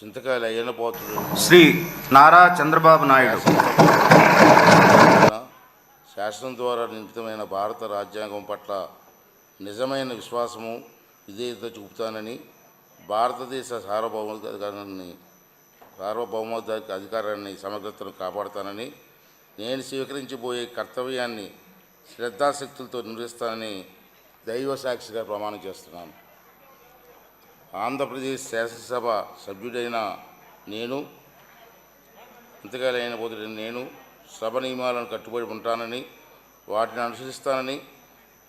చింతకాయలు అయ్యన పోతుడు శ్రీ నారా చంద్రబాబు నాయుడు. శాసనం ద్వారా నిర్మితమైన భారత రాజ్యాంగం పట్ల నిజమైన విశ్వాసము విధేయత చూపుతానని భారతదేశ సార్వభౌమాధికారాన్ని సార్వభౌమాధిక అధికారాన్ని సమగ్రతను కాపాడుతానని నేను స్వీకరించబోయే కర్తవ్యాన్ని శ్రద్ధాశక్తులతో నిర్వహిస్తానని దైవ సాక్షిగా ప్రమాణం చేస్తున్నాను. ఆంధ్రప్రదేశ్ శాసనసభ సభ్యుడైన నేను ఇంతకాలైన పోతుడి నేను సభ నియమాలను కట్టుబడి ఉంటానని వాటిని అనుసరిస్తానని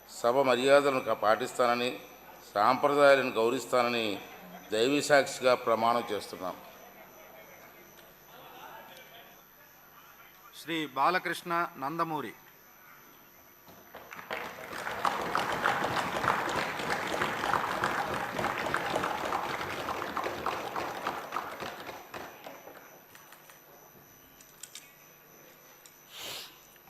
సభ మర్యాదలను పాటిస్తానని సాంప్రదాయాలను గౌరవిస్తానని దైవీ సాక్షిగా ప్రమాణం చేస్తున్నాను శ్రీ బాలకృష్ణ నందమూరి.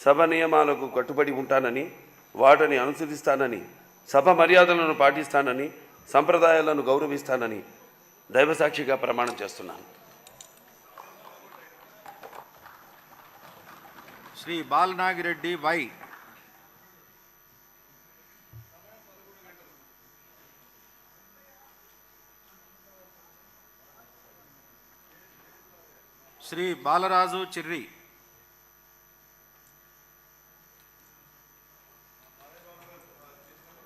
సభ నియమాలకు కట్టుబడి ఉంటానని వాటిని అనుసరిస్తానని సభ మర్యాదలను పాటిస్తానని సంప్రదాయాలను గౌరవిస్తానని దైవసాక్షిగా ప్రమాణం చేస్తున్నాను. శ్రీ బాలనాగిరెడ్డి వై. శ్రీ బాలరాజు చిర్రి.